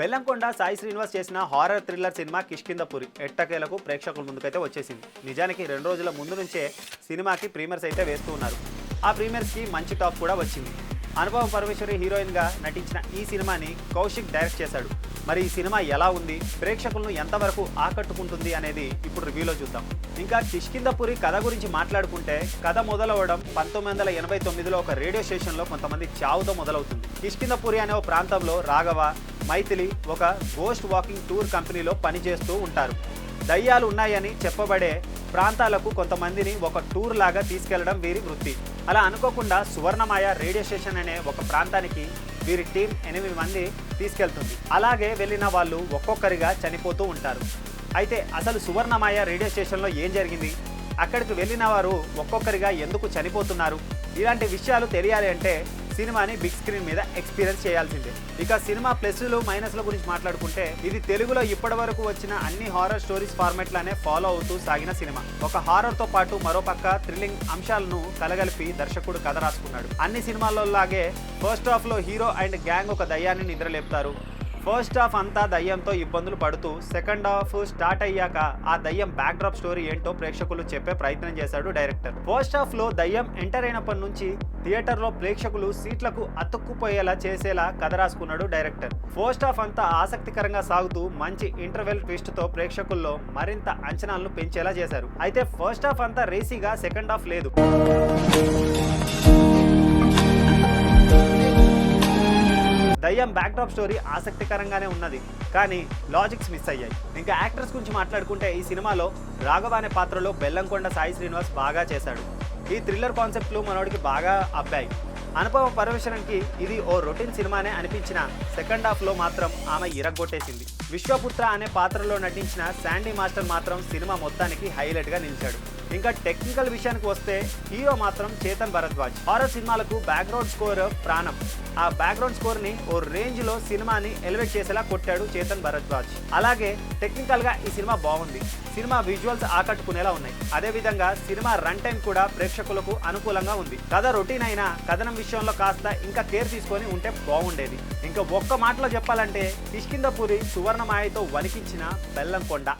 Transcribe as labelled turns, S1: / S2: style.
S1: బెల్లంకొండ సాయి శ్రీనివాస్ చేసిన horror thriller cinema Kishkindhapuri ఎట్టకేలకు ప్రేక్షకుల ముందుకైతే వచ్చేసింది. నిజానికి రెండు రోజుల ముందు నుంచే సినిమాకి ప్రీమియర్స్ అయితే వేస్తూ ఉన్నారు. ఆ ప్రీమియర్స్కి మంచి టాప్ కూడా వచ్చింది. అనుభవం పరమేశ్వరి హీరోయిన్గా నటించిన ఈ సినిమాని కౌశిక్ డైరెక్ట్ చేశాడు. మరి ఈ సినిమా ఎలా ఉంది? ప్రేక్షకులను ఎంతవరకు ఆకట్టుకుంటుంది అనేది ఇప్పుడు రివ్యూలో చూద్దాం. ఇంకా కిష్కిందపురి కథ గురించి మాట్లాడుకుంటే కథ మొదలవడం పంతొమ్మిది వందల ఎనభై తొమ్మిదిలో ఒక రేడియో స్టేషన్లో కొంతమంది చావుతో మొదలవుతుంది. కిష్కిందపురి అనే ఒక ప్రాంతంలో రాఘవ మైథిలి ఒక గోస్ట్ వాకింగ్ టూర్ కంపెనీలో పనిచేస్తూ ఉంటారు. దయ్యాలు ఉన్నాయని చెప్పబడే ప్రాంతాలకు కొంతమందిని ఒక టూర్ లాగా తీసుకెళ్ళడం వీరి వృత్తి. అలా అనుకోకుండా సువర్ణమాయ రేడియో స్టేషన్ అనే ఒక ప్రాంతానికి వీరి టీం ఎనిమిది మంది తీసుకెళ్తుంది. అలాగే వెళ్ళిన వాళ్ళు ఒక్కొక్కరిగా చనిపోతూ ఉంటారు. అయితే అసలు సువర్ణమాయ రేడియో స్టేషన్లో ఏం జరిగింది? అక్కడికి వెళ్ళిన వారు ఒక్కొక్కరిగా ఎందుకు చనిపోతున్నారు? ఇలాంటి విషయాలు తెలియాలి అంటే సినిమాని బిగ్ స్క్రీన్ మీద ఎక్స్పీరియన్స్ చేయాల్సిందే. ఇక సినిమా ప్లస్లు మైనస్ల గురించి మాట్లాడుకుంటే ఇది తెలుగులో ఇప్పటి వరకు వచ్చిన అన్ని హారర్ స్టోరీస్ ఫార్మాట్లానే ఫాలో అవుతూ సాగిన సినిమా. ఒక హారర్తో పాటు మరోపక్క థ్రిల్లింగ్ అంశాలను కలగలిపి దర్శకుడు కథ రాసుకున్నాడు. అన్ని సినిమాల్లో లాగే ఫస్ట్ హాఫ్లో హీరో అండ్ గ్యాంగ్ ఒక దయ్యాన్ని నిద్రలేపుతారు. ఫస్ట్ హాఫ్ అంతా దయ్యంతో ఇబ్బందులు పడుతూ సెకండ్ హాఫ్ స్టార్ట్ అయ్యాక ఆ దయ్యం బ్యాక్ డ్రాప్ స్టోరీ ఏంటో ప్రేక్షకులు చెప్పే ప్రయత్నం చేశాడు డైరెక్టర్. ఫస్ట్ హాఫ్లో దయ్యం ఎంటర్ అయినప్పటి నుంచి థియేటర్లో ప్రేక్షకులు సీట్లకు అతుక్కుపోయేలా చేసేలా కథ రాసుకున్నాడు డైరెక్టర్. ఫస్ట్ హాఫ్ అంతా ఆసక్తికరంగా సాగుతూ మంచి ఇంటర్వెల్ ట్విస్ట్తో ప్రేక్షకుల్లో మరింత అంచనాలను పెంచేలా చేశారు. అయితే ఫస్ట్ హాఫ్ అంతా రేసీగా సెకండ్ హాఫ్ లేదు. దయ్యం బ్యాక్డ్రాప్ స్టోరీ ఆసక్తికరంగానే ఉన్నది. కానీ లాజిక్స్ మిస్ అయ్యాయి. ఇంకా యాక్టర్స్ గురించి మాట్లాడుకుంటే ఈ సినిమాలో రాఘవ అనే పాత్రలో బెల్లంకొండ సాయి శ్రీనివాస్ బాగా చేశాడు. ఈ థ్రిల్లర్ కాన్సెప్ట్లు మనోడికి బాగా అబ్బాయి. అనుపమ పరమేశ్వరన్కి ఇది ఓ రొటీన్ సినిమానే అనిపించిన సెకండ్ హాఫ్లో మాత్రం ఆమె ఇరగొట్టేసింది విశ్వపుత్ర అనే పాత్రలో నటించిన శాండీ మాస్టర్ మాత్రం సినిమా మొత్తానికి హైలైట్గా నిలిచాడు. ఇంకా టెక్నికల్ విషయానికి వస్తే హీరో మాత్రం చేతన్ భరద్వాజ్. హారర్ సినిమాలకు బ్యాక్గ్రౌండ్ స్కోర్ ప్రాణం. ఆ బ్యాక్గ్రౌండ్ స్కోర్ని ఓ రేంజ్లో సినిమాని ఎలివేట్ చేసేలా కొట్టాడు చేతన్ భరద్వాజ్. అలాగే టెక్నికల్గా ఈ సినిమా బాగుంది. సినిమా విజువల్స్ ఆకట్టుకునేలా ఉన్నాయి. అదే విధంగా సినిమా రన్ టైం కూడా ప్రేక్షకులకు అనుకూలంగా ఉంది. కథ రొటీన్ అయినా కథనం విషయంలో కాస్త ఇంకా కేర్ తీసుకొని ఉంటే బాగుండేది. ఇంకా ఒక్క మాటలో చెప్పాలంటే కిష్కిందపురి సువర్ణమాయతో వణికించిన బెల్లంకొండ.